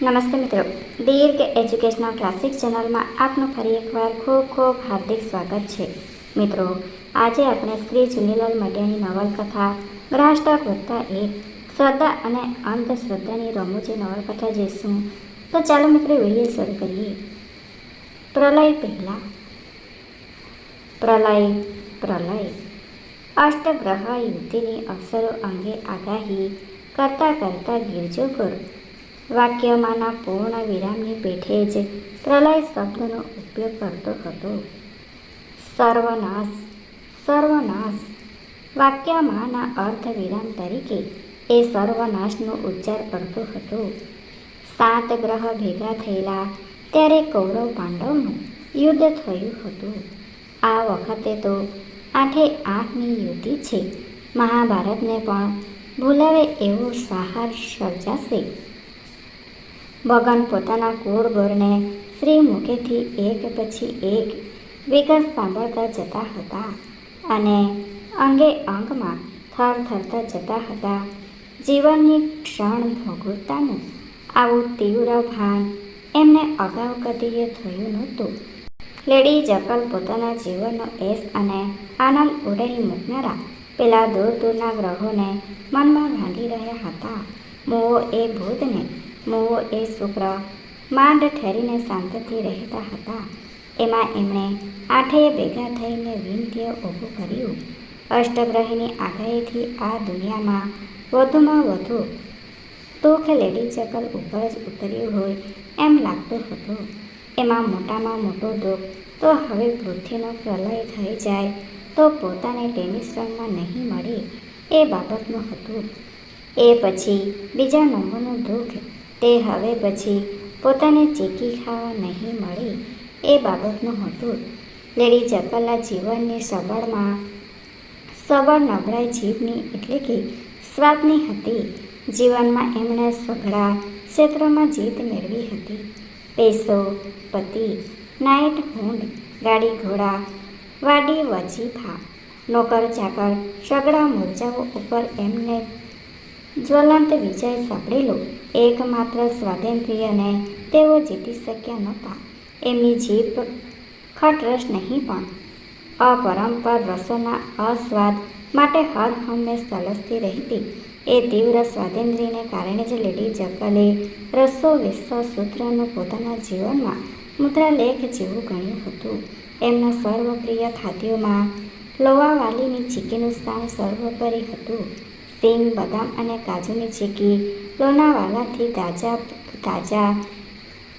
નમસ્તે મિત્રો દીર્ઘ educational classic ચેનલમાં આપનું ફરી એકવાર ખૂબ ખૂબ હાર્દિક સ્વાગત છે મિત્રો આજે આપણે શ્રી ચુનીલાલ મટિયાની નવલકથા ગ્રાષ્ટક વધતા એક શ્રદ્ધા અને અંધશ્રદ્ધાની રમૂજી નવલકથા જોઈશું તો ચાલો મિત્રો વીડિયો શરૂ કરીએ પ્રલય પહેલાં પ્રલય પ્રલય અષ્ટગ્રહ યુદ્ધની અસરો અંગે આગાહી કરતાં કરતાં ગીરજો કર વાક્યમાંના પૂર્ણ વિરામની પેઠે જ પ્રલય શબ્દનો ઉપયોગ કરતો હતો. સર્વનાશ સર્વનાશ. વાક્યમાંના અર્થ વિરામ તરીકે એ સર્વનાશનો ઉચ્ચાર કરતો હતો. સાત ગ્રહ ભેગા થયેલા, ત્યારે કૌરવ પાંડવનું યુદ્ધ થયું હતું. આ વખતે તો આઠે આઠની યુદ્ધ છે. મહાભારતને પણ ભૂલાવે એવો સહાર સર્જાશે. ભગવાન પોતાના કુળગોરને શ્રી મુખેથી એક પછી એક વિગત સાંભળતા જતા હતા અને અંગે અંગમાં થર થરતા જતા હતા. જીવનની ક્ષણ ભોગવતાનું આવું તીવ્ર ભાન એમને અગાઉ કદીએ થયું નહોતું. લેડી જકલ પોતાના જીવનનો એશ અને આનંદ ઉડાઈ મૂકનારા પેલા દૂર દૂરના ગ્રહોને મનમાં ભાંગી રહ્યા હતા. મોવો એ ભૂતને મોવો એ શુક્ર માંડ ઠેરીને શાંતથી રહેતા હતા. એમાં એમણે આઠેય ભેગા થઈને વિંધ્ય ઊભું કર્યું અષ્ટગ્રહીની આગાહીથી આ દુનિયામાં વધુમાં વધુ દુઃખ લેડી ચકલ ઉપર જ ઉતર્યું હોય એમ લાગતું હતું. એમાં મોટામાં મોટો દુઃખ તો હવે પૃથ્વીનો પ્રલય થઈ જાય તો પોતાને ટેનિસ રમવા નહીં મળે એ બાબતનું હતું. એ પછી બીજા નંબરનું દુઃખ તે હવે પછી પોતાને ચીકી ખાવા નહીં મળે એ બાબતનું હતું. લેડી ચપલના જીવનની સબળમાં સબળ નબળાઈ જીભની એટલે કે સ્વાદની હતી. જીવનમાં એમણે સઘળા ક્ષેત્રોમાં જીત મેળવી હતી. પૈસો, પતિ નાઇટ હુંડ ગાડી ઘોડા, વાડી વજીફા નોકર ચાકર સગડા મોરચાઓ ઉપર એમને જ્વલંત વિજય સાંભળેલો એકમાત્ર સ્વાતંત્ર્યને તેઓ જીતી શક્યા નહોતા. એમની જીભ ખટરસ નહીં પણ અપરંપર રસોના અસ્વાદ માટે હર હંમેશ તલસતી રહેતી એ તીવ્ર સ્વાતંત્ર્યને કારણે જ લેડી જકલે રસો વિશ્વ સૂત્રનું પોતાના જીવનમાં મુદ્રાલેખ જેવું ગણ્યું હતું. એમના સર્વપ્રિય ખાદ્યોમાં લોવાવાલીની ચીકીનું સ્થાન સર્વોપરી હતું. સિંગ બદામ અને કાજુની ચીકી લોનાવાલાથી તાજા તાજા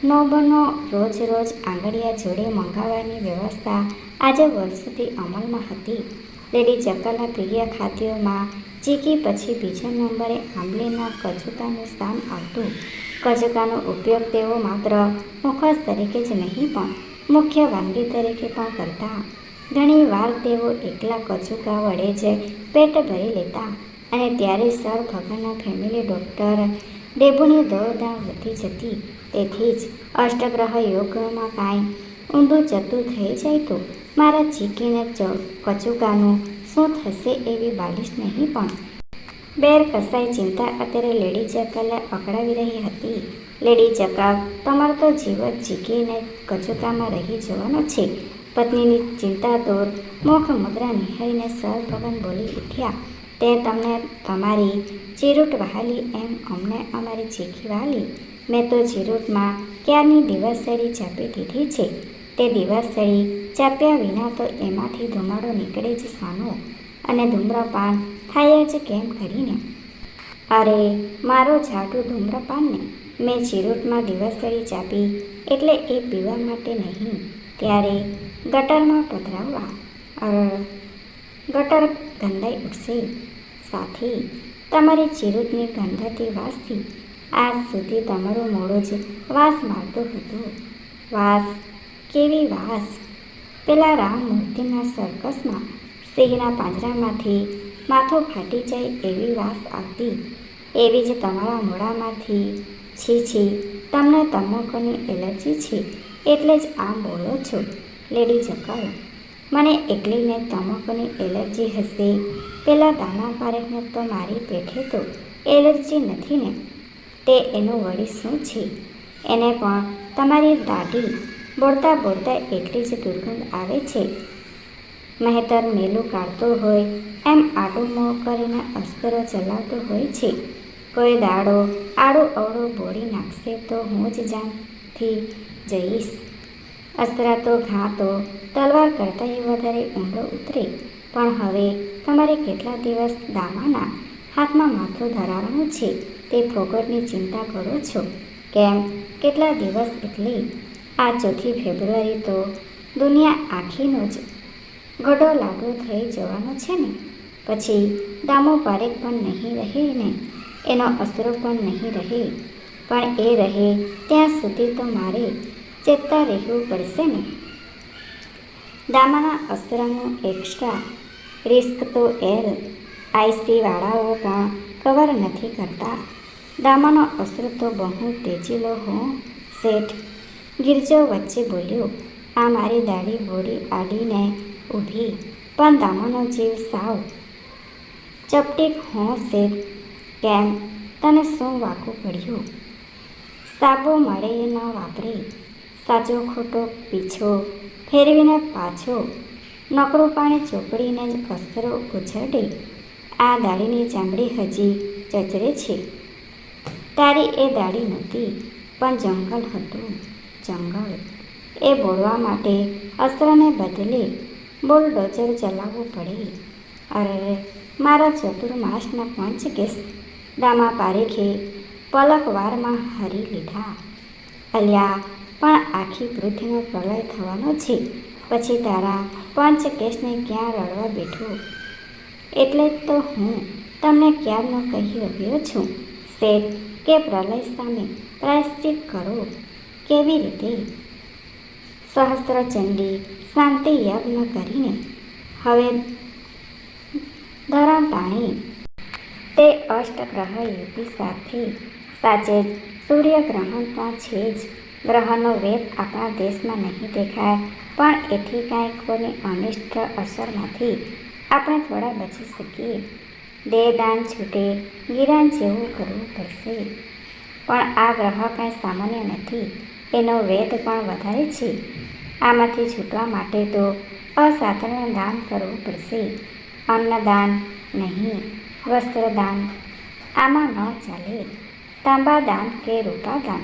નોબનો રોજ રોજ આંગળીયા જોડે મંગાવવાની વ્યવસ્થા આજે વર્ષોથી અમલમાં હતી. લેડી ચકલના પ્રિય ખાદ્યોમાં ચીકી પછી બીજા નંબરે આંબલીના કચુકાનું સ્થાન આવતું. કચુકાનો ઉપયોગ તેઓ માત્ર મુખવાસ તરીકે જ નહીં, પણ મુખ્ય વાનગી તરીકે પણ કરતા. ઘણી વાર તેઓ એકલા કચુકા વડે જ પેટ ભરી લેતા. અને ત્યારે સર ભગવાનના ફેમિલી ડૉક્ટર ડેબુની દોડધામ વધી જતી. તેથી જ અષ્ટગ્રહ યોગમાં કાંઈ ઊંધું જતું થઈ જાય તો મારા ચીકીને ચ કચુકાનું શું થશે એવી બાલિશ નહીં પણ. બેર કસાઈ ચિંતા અત્યારે લેડી ચકલે અકળાવી રહી હતી. લેડી ચકા, તમારો તો જીવન ચીકીને કચુકામાં રહી જવાનો છે. પત્નીની ચિંતા દૂર મુખ મુદ્રા નિહાળીને સર ભગવાન બોલી ઉઠ્યા તે તમને તમારી ચીરૂટ વહાલી એમ અમને અમારી ચીખી વાલી મેં તો ચીરૂટમાં ક્યારની દિવસસળી ચાપી દીધી છે? તે દિવસસળી ચાપ્યા વિના તો એમાંથી ધુમાડો નીકળે જ સાનો. અને ધૂમ્રપાન થાય જ કેમ કરીને? અરે, મારો જાડું ધૂમ્રપાનને મેં ચીરૂટમાં દિવસળી ચાપી એટલે એ પીવા માટે નહીં. ત્યારે ગટરમાં પધરાવવા. અર ગટર ગંધાઈ ઉઠશે સાથે તમારી ચીરૂટની ગંધાતી વાસથી આજ સુધી તમારું મોડું જ વાસ મારતું હતું. વાસ? કેવી વાસ? પેલા રામમૂર્તિના સર્કસમાં સિંહના પાંજરામાંથી માથું ફાટી જાય એવી વાસ આવતી. એવી જ તમારા મોડામાંથી છી છી તમને તમાકુની એલર્જી છે. એટલે જ આમ બોલો છો, લેડી જકલ મને એકલીને તમાકુની એલર્જી હશે. પેલા દાના પારેખને તો મારી પેઠે તો એલર્જી નથી ને. તે એનું વળી શું છે? એને પણ તમારી દાઢી બોળતા બોળતા એટલી જ દુર્ગંધ આવે છે. મહેતર મેલું કાઢતો હોય, એમ આડું મોં કરીને અસ્કરો ચલાવતો હોય છે. કોઈ દાડો આડો અવળો બોળી નાખશે તો હું જ જાનથી જઈશ. અસ્ત્રા તો ઘા તો તલવાર કરતાં વધારે ઊંડો ઉતરે. પણ હવે તમારે કેટલા દિવસ દાવાના હાથમાં માથું ધરાવવાનું છે તે ફોગટની ચિંતા કરો છો. કેમ? કેટલા દિવસ એટલે? આ ચોથી ફેબ્રુઆરી તો દુનિયા આખીનો જ ગડો લાગુ થઈ જવાનો છે ને. પછી દામો પારેખ પણ નહીં રહે ને, એનો અસરો પણ નહીં રહે. પણ એ રહે ત્યાં સુધી તો મારે ચેતતા રહેવું પડશે ને? દામાના અસ્ત્રનું એક્સ્ટ્રા રિસ્ક તો એર આઈસીવાળાઓ પણ કવર નથી કરતા. દામાનો અસ્ત્ર તો બહુ તેજીલો હું, શેઠ. ગિરજો વચ્ચે બોલ્યો, આ મારી દાઢી બોડી આડીને ઊભી, પણ દામાનો જીવ સાવ ચપટીક હું, શેઠ. કેમ? તને શું વાકું પડ્યું? સાબો મળે ન વાપરે સાચો ખોટો પીછો ફેરવીને પાછો નકરું પાણી ચોપડીને જ અસ્ત્રો ઉછળે. આ દાડીની ચામડી હજી ચચરે છે. તારી એ દાડી નહોતી, પણ જંગલ હતું, જંગલ. એ બોળવા માટે અસ્ત્રને બદલે બુલડોઝર ચલાવવું પડે. અરે મારા ચતુર્માસના પંચ કેસ દામા પારેખે પલકવારમાં હરી લીધા. અલ્યા પણ આખી પૃથ્વીનો પ્રલય થવાનો છે. પછી તારા પંચ કેસને ક્યાં રડવા બેઠો? એટલે તો હું તમને ક્યારનો કહી રહ્યો છું. શેઠ, કે પ્રલય સામે પ્રાયશ્ચિત કરો. કેવી રીતે? સહસ્ત્રચંડી શાંતિ યજ્ઞ કરીને. હવે ધરણ પાણી. તે અષ્ટગ્રહ યુતિ સાથે સાચે સૂર્યગ્રહણ પણ છે જ. ગ્રહનો વેદ આપણા દેશમાં નહીં દેખાય, પણ એથી કાંઈ કોની અનિષ્ટ અસરમાંથી આપણે થોડા બચી શકીએ. દેહદાન છૂટે ગિરાન જેવું કરવું પડશે. પણ આ ગ્રહ કાંઈ સામાન્ય નથી. એનો વેદ પણ વધારે છે. આમાંથી છૂટવા માટે તો અસાધારણ દાન કરવું પડશે. અન્નદાન નહીં, વસ્ત્રદાન. આમાં ન ચાલે. તાંબા દાન કે રૂપાદાન.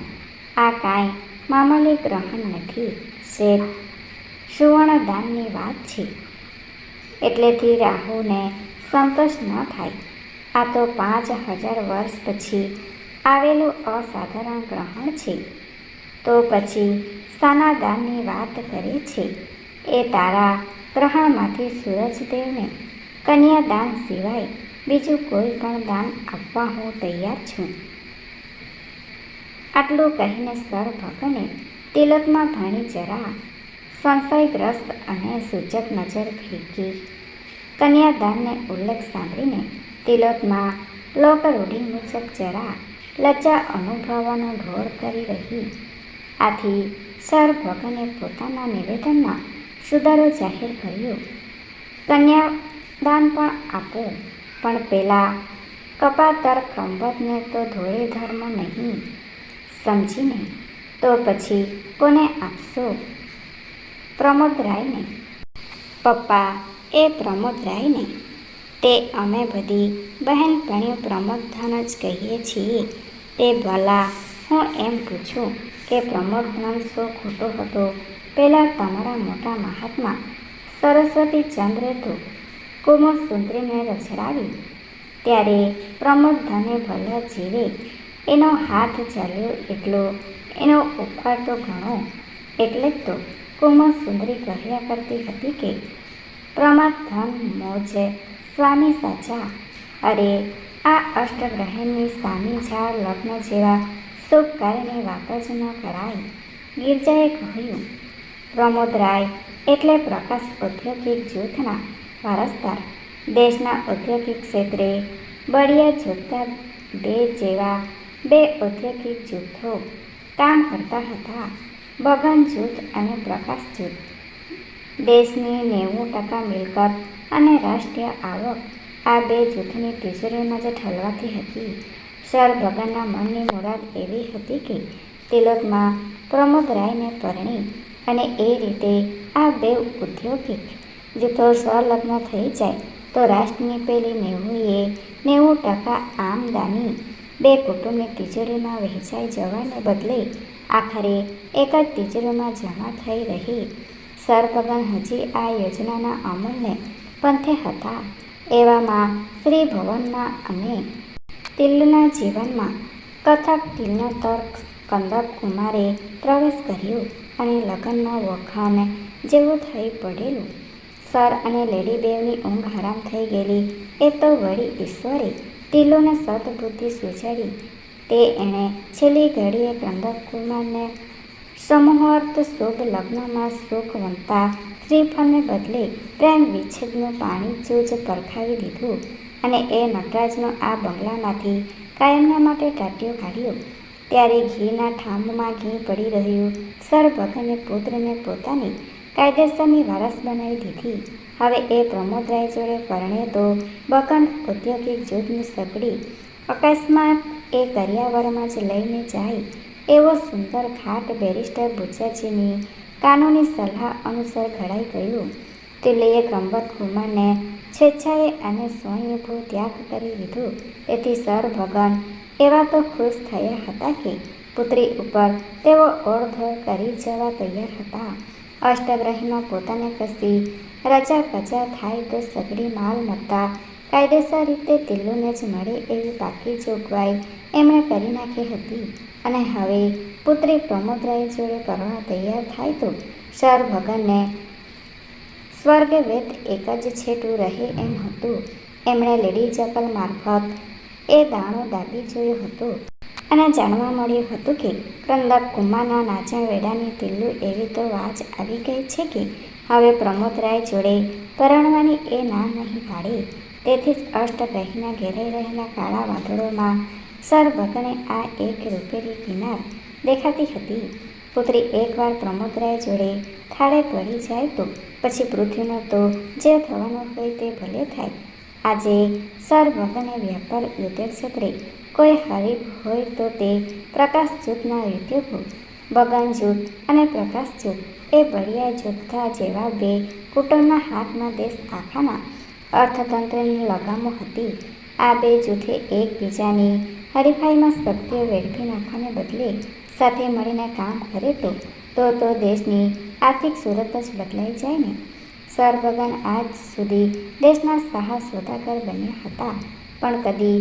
આ કાંઈ મામૂલી ગ્રહણ નથી. શેઠ સુવર્ણદાનની વાત છે. એટલેથી રાહુને સંતોષ ન થાય. આ તો પાંચ હજાર વર્ષ પછી આવેલું અસાધારણ ગ્રહણ છે. તો પછી સાનાદાનની વાત કરે છે. એ તારા ગ્રહણમાંથી સૂરજદેવને કન્યાદાન સિવાય બીજું કોઈ પણ દાન આપવા હું તૈયાર છું. આટલું કહીને સર ભગને તિલકમાં ભણી જરા સંશયગ્રસ્ત અને સૂચક નજર ફેંકી. કન્યાદાનને ઉલ્લેખ સાંભળીને તિલોતમાં લોકરૂઢિ મુજબ જરા લજ્જા અનુભવવાનો ઢોળ કરી રહી. આથી સર ભગને પોતાના નિવેદનમાં સુધારો જાહેર કર્યો. કન્યાદાન પણ આપો, પણ પેલા કપાતર કંબતને તો ધોળે ધર્મ નહીં. સમજીને તો પછી કોને આપશો? પ્રમોદરાયને. પપ્પા, એ પ્રમોદરાયને. તે અમે બધી બહેનપણીઓ પ્રમોદધન જ કહીએ છીએ. તે ભલા, હું એમ પૂછું કે પ્રમોદધન શો ખોટો હતો? પહેલાં તમારા મોટા મહાત્મા સરસ્વતી ચંદ્રે તો કુમુદ સુંદરીને રચડાવી ત્યારે પ્રમોદધને ભલે જીવે એનો હાથ ચાલ્યો એટલો, એનો ઉપકાર તો ઘણો, એટલે જ તો કુમાર સુંદરી કહ્યા કરતી હતી કે પ્રમાદ ધન મોજ સ્વામી સાચા. અરે, આ અષ્ટગ્રહણની સામી ઝાડ લગ્ન જેવા શુભ કાર્યની વાત જ ન કરાય, ગિરજાએ કહ્યું. પ્રમોદરાય, એટલે પ્રકાશ ઔદ્યોગિક જૂથના વારસદાર, દેશના ઔદ્યોગિક ક્ષેત્રે બળિયા જોતા બે જેવા બે ઔદ્યોગિક જૂથો કામ કરતા હતા. બગન જૂથ અને પ્રકાશ જૂથ. દેશની નેવું ટકા મિલકત અને રાષ્ટ્રીય આવક આ બે જૂથની તિજોરીમાં જ ઠલવાતી હતી. સર ભગનના મનની મુરાદ એવી હતી કે તિલકમાં પ્રમોદ રાયને પરણી અને એ રીતે આ બે ઔદ્યોગિક જૂથો સ્વલગ્ન થઈ જાય તો રાષ્ટ્રની પેલી નેવુંએ નેવું ટકા આમદાની બે કુટુંબની તિજોરીમાં વહેંચાઈ જવાને બદલે આખરે એક જ તિજોરીમાં જમા થઈ રહી. સરભગન હજી આ યોજનાના અમલને પંથે હતા એવામાં શ્રી ભવનના અને તિલ્લુના જીવનમાં કથક, તિલનો તર્ક, કંદક કુમારે પ્રવેશ કર્યો અને લગ્નના વખાણ જેવું થઈ પડેલું. સર અને લેડી બેવની ઊંઘ હરામ થઈ ગયેલી એ તો વળી ઈશ્વરે તિલોને સદબુદ્ધિ સૂચડી તે એણે છેલ્લી ઘડીએ ક્રંદકુમારને સમૂહાર્થ શુભ લગ્નમાં સુખવંતા શ્રીફળને બદલે પ્રેમ વિચ્છેદનું પાણી જોજ પરખાવી દીધું અને એ નટરાજનો આ બંગલામાંથી કાયમના માટે ટાટ્યો કાઢ્યો. ત્યારે ઘીના ઠામમાં ઘી પડી રહ્યું સર ભગને પુત્રને પોતાની કાયદેસરની વારસ બનાવી દીધી. હવે એ પ્રમોદરાય જોડે પરણે તો બકન ઔદ્યોગિક જૂથની સગડી અકસ્માત એ દરિયાવરમાં જ લઈને જાય એવો સુંદર ખાટ બેરિસ્ટર બુચાજીની કાનૂની સલાહ અનુસાર ઘડાઈ ગયું. તિલ્લીએ ગંબત કુમારને સ્વેચ્છાએ અને સ્વયંભૂ ત્યાગ કરી દીધું તેથી સર ભગન એવા તો ખુશ થયા હતા કે પુત્રી ઉપર તેઓ ઓળધોળ કરી જવા તૈયાર હતા. અષ્ટગ્રહીમાં પોતાને કશી રજા પજા થાય તો સગડી માલ મત્તા. કાયદેસર રીતે તિલ્લુને જ મળે એવી પાકી જોગવાઈ એમણે કરી નાખી હતી. અને હવે પુત્રી પ્રમોદરાય જોડે કરવા તૈયાર થાય તો સર ભગનને સ્વર્ગ વેદ એક જ છેટું રહે એમ હતું. એમણે લેડી જકલ મારફત એ દાણો દાબી જોયો હતો. અને જાણવા મળ્યું હતું કે કંદક કુમાના નાચણ વેડાની તિલ્લુ એવી તો વાજ આવી ગઈ છે કે હવે પ્રમોદરાય જોડે પરણવાની એ ના નહીં પાડે. તેથી જ અષ્ટગ્રહીના ઘેરાઈ રહેલા કાળા વાદળોમાં સર ભગને આ એક રૂપેલી કિનાર દેખાતી હતી. પુત્રી એકવાર પ્રમોદરાય જોડે થાળે પડી જાય તો પછી પૃથ્વીનો તો જે થવાનું હોય તે ભલે થાય. આજે સર ભગને વ્યાપાર ઉદ્યોગ ક્ષેત્રે કોઈ હરીફ હોય તો તે પ્રકાશ જૂથના ઉદ્યોગો બગાન જૂથ અને પ્રકાશ જૂથ એ બળિયા જૂથકા જેવા બે કુટુંબના હાથમાં દેશ આખાના અર્થતંત્રની લગામો હતી. આ બે જૂથે એકબીજાની હરીફાઈમાં સત્ય વેડફી નાખવાને બદલે સાથે મળીને કામ કરે તો તો તો દેશની આર્થિક સુરત જ બદલાઈ જાય ને. સરભગન આજ સુધી દેશના સાહસ સોદાગર બન્યા હતા, પણ કદી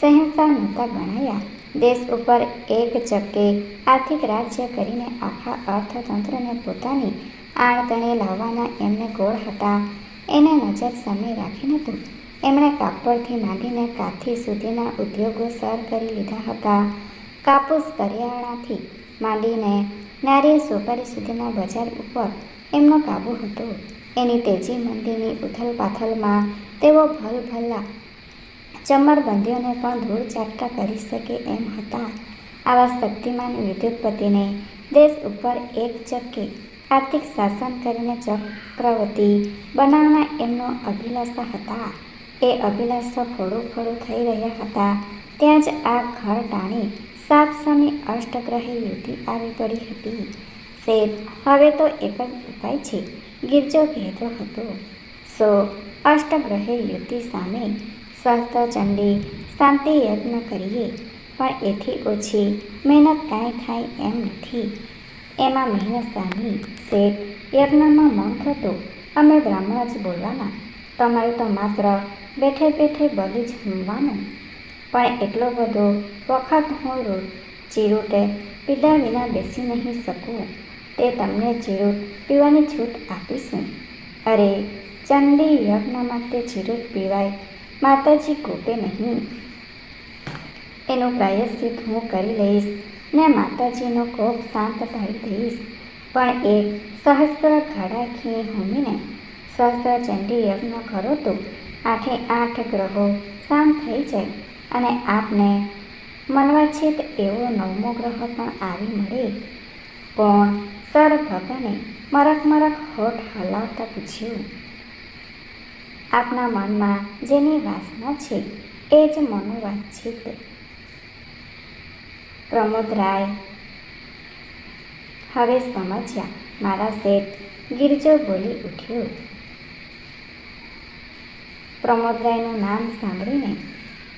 સહિંસા નહોતા ગણાયા. દેશ ઉપર એક ચક્કે આર્થિક રાજ્ય કરીને આખા અર્થતંત્રને પોતાની આણતણે લાવવાના એમને ગોળ હતા. એને નજર સામે રાખીને હતું એમણે કાપડથી માંડીને કાથી સુધીના ઉદ્યોગો સર કરી લીધા હતા. કાપૂસ કરિયાણાથી માંડીને નારિયેળ સોપારી સુધીના બજાર ઉપર એમનો કાબુ હતો. એની તેજી મંદીની ઉથલપાથલમાં તેઓ ભલભલા ચમરબંધીઓને પણ ધૂળ ચાટતા કરી શકે એમ હતા. આવા શક્તિમાન વિદ્યુતપતિને દેશ ઉપર એક ચક્કે આર્થિક શાસન કરીને ચક્રવર્તી બનાવના એમનો અભિલાષા હતા. એ અભિલાષા ફળું ફળું થઈ રહ્યા હતા. ત્યાં જ આ ઘર ટાણી સાપ સામે અષ્ટગ્રહી યુવતી આવી પડી હતી. શેઠ હવે તો એક જ ઉપાય છે. ગિરજો કહેતો હતો. સો, અષ્ટગ્રહે યુવતી સામે સહસ્ત્રચંડી શાંતિ યજ્ઞ કરીએ. પણ એથી ઓછી મહેનત કાંઈ થાય એમ નથી. એમાં મહેનત સામી શેઠ યજ્ઞમાં મન થતું. અમે બ્રાહ્મણ જ બોલવાના. તમારે તો માત્ર બેઠે બેઠે બલી જ હોમવાનું પણ એટલો બધો વખત હું રોજ ચીરૂટે પીધા વિના બેસી નહીં શકું. તે તમને ચીરૂટ પીવાની છૂટ આપીશું. અરે, ચંડી યજ્ઞમાં તે ચીરૂટ પીવાય માતાજી કોપે નહીં. એનું પ્રાયશ્ચિત હું કરી લઈશ. ને માતાજીનો કોપ શાંત પાડી દઈશ. પણ એ સહસ્ત્ર ઘડા ખીએ હોમીને સહસ્ત્ર ચંડી યજ્ઞ કરો તો આઠે આઠ ગ્રહો શાંત થઈ જાય અને આપને મનવાછિત એવો નવમો ગ્રહ પણ આવી મળે. પણ સર ભગને મરક મરક હોઠ હલાવતા પૂછ્યું આપના મનમાં જેની વાસના છે, એ જ મનોવાંછિત. પ્રમોદ પ્રમોદરાય હવે સમજ્યા, મારા શેઠ ગિરજો બોલી ઉઠ્યો. પ્રમોદરાયનું નામ સાંભળીને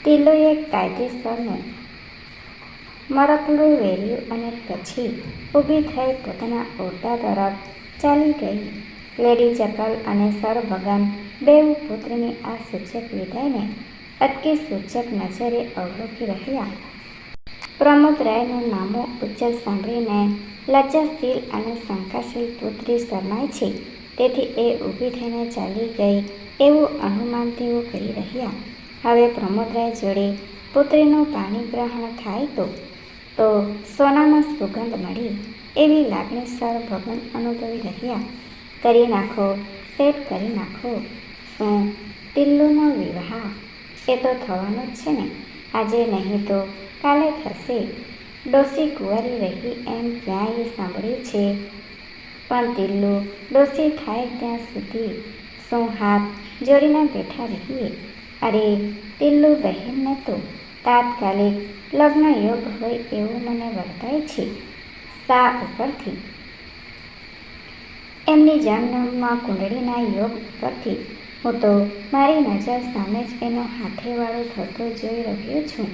તિલોએ કાયદેસરનું મરકલું વેર્યું અને પછી ઊભી થઈ પોતાના ઓરડા તરફ ચાલી ગઈ. લેડી ચકલ અને સર ભગન બેઉ પુત્રની આ સૂચક વિદાયને અટકે સૂચક નજરે અવલોકી રહ્યા. પ્રમોદરાયનું નામો ઉચ્ચલ સાંભળીને લજ્જાશીલ અને શંકાશીલ પુત્રી શરમાય છે. તેથી એ ઊભી થઈને ચાલી ગઈ એવું અનુમાન તેઓ કરી રહ્યા. હવે પ્રમોદરાય જોડે પુત્રીનું પાણી ગ્રહણ થાય તો તો સોનામાં સુગંધ મળી એવી લાગણી સર ભગવાન અનુભવી રહ્યા. કરી નાખો, સેટ કરી નાખો. શું ટિલ્લુનો વિવાહ એ તો થવાનો જ છે ને. આજે નહીં તો કાલે થશે. ડોસી કુંવારી રહી એમ ક્યાંય સાંભળ્યું છે. પણ તિલ્લુ ડોસી થાય ત્યાં સુધી શું હાથ જોડીને બેઠા રહીએ? અરે તિલ્લુ બહેનને તો તાત્કાલિક લગ્ન યોગ હોય એવું મને વર્તાય છે. સા ઉપરથી? એમની જન્મમાં કુંડળીના યોગ ઉપરથી હું તો મારી નજર સામે જ એનો હાથેવાળો થતો જોઈ રહ્યો છું.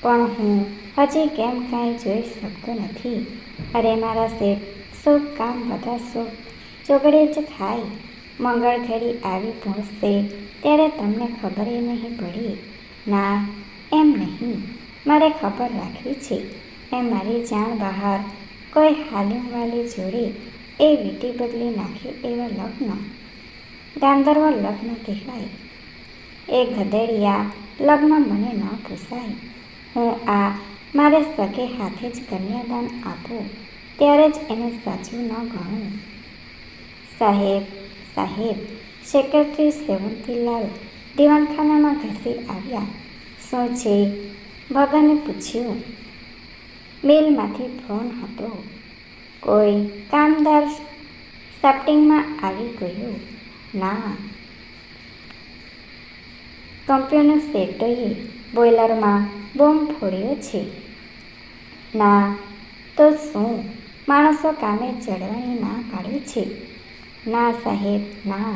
પણ હું હજી કેમ કાંઈ જોઈ શકતો નથી. અરે મારા શેઠ શુભ કામ બધા શુભ ચોગડે જ થાય મંગળ ઘડી આવી પહોંચશે, ત્યારે તમને ખબર નહીં પડી. ના, એમ નહીં. મારે ખબર રાખવી છે. એમ મારી જાણ બહાર કોઈ હાલીમવાલી જોડે એ વીટી બદલી નાખે એવા લગ્ન ગાંધર્વ લગ્ન કહેવાય. એ ગધેડિયા લગ્ન મને ન પૂછાય હું આ મારે સગે હાથે જ કન્યાદાન આપું, ત્યારે જ એને સાચું ન ગણું. સાહેબ સાહેબ સેક્રેટરી સેવંતીલાલ દિવાનખાનામાં ઘસી આવ્યા. શું છે? ભગને પૂછ્યું. મિલમાંથી ફોન હતો. કોઈ કામદાર સાફ્ટિંગમાં આવી ગયું. ના. કંપનીનો સેટોએ બોઇલરમાં બોમ્બ ફોડ્યો છે. ના, તો શું? માણસો કામે ચડવાની ના પાડે છે. ના સાહેબ, ના.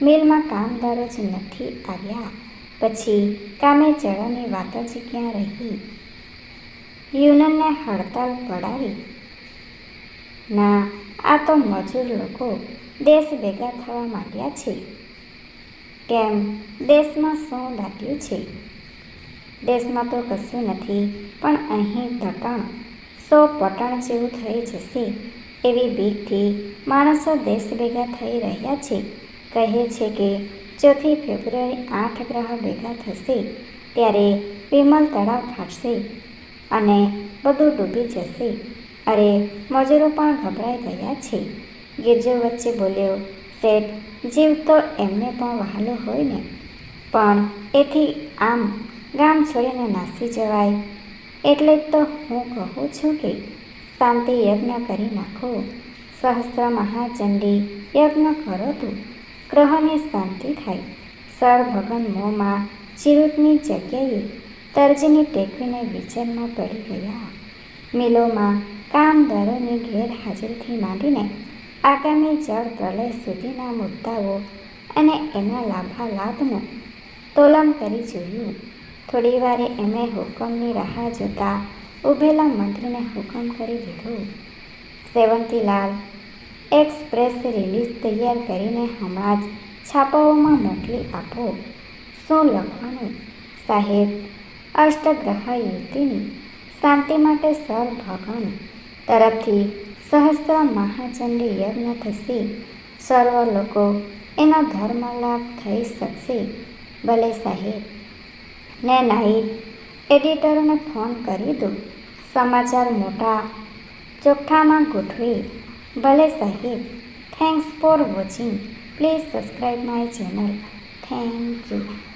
મિલમાં કામદારો જ નથી આવ્યા. પછી કામે ચડવાની વાત જ ક્યાં રહી? યુનિયનને હડતાલ પડાવી. ના, આ તો મજૂર લોકો દેશ ભેગા થવા માંડ્યા છે. કેમ? દેશમાં શું દાટ્યું છે? દેશમાં તો કશું નથી, પણ અહીં તટણ, સો પટણ જેવું થઈ જશે એવી બીકથી માણસો દેશ ભેગા થઈ રહ્યા છે. કહે છે કે, ચોથી ફેબ્રુઆરી આઠ ગ્રહ ભેગા થશે, ત્યારે વિમલ તળાવ ફાટશે અને બધું ડૂબી જશે. અરે, મજૂરો પણ ગભરાઈ ગયા છે. ગિરજો વચ્ચે બોલ્યો, શેઠ, જીવ તો એમને પણ વહાલો હોય ને. પણ એથી આમ ગામ છોડીને નાસી જવાય. એટલે તો હું કહું છું કે, શાંતિ યજ્ઞ કરી નાખો. સહસ્ત્ર મહાચંડી યજ્ઞ કરો તો ગ્રહોની શાંતિ થાય. સર ભગન મોંમાં ચિરૂટની જગ્યાએ તર્જની ટેકવીને વિચારમાં પડી ગયા. મિલોમાં કામદારોની ગેરહાજરીથી માંડીને આગામી જળ પ્રલય સુધીના મુદ્દાઓ અને એના લાભાલાભનું તોલમ કરી જોયું. થોડી વારે એમણે હુકમની રાહ જોતા ઊભેલા મંત્રીને હુકમ કરી દીધો. સેવંતીલાલ એક્સપ્રેસ રિલીઝ તૈયાર કરીને હમણાં જ છાપાઓમાં મોકલી આપો. શું લખવાનું? સાહેબ, અષ્ટગ્રહ યુવતીની શાંતિ માટે સર ભગવાન. તરફથી સહસ્ત્ર મહાચંડી યજ્ઞ થશે. સર્વ લોકો એનો ધર્મ લાભ થઈ શકશે. ભલે સાહેબ, ને નાઈટ એડિટરને ફોન કરી દો. સમાચાર મોટા ચોખ્ઠામાં ગોઠવી. ભલે સાહેબ, thanks for watching. Please subscribe my channel. Thank you.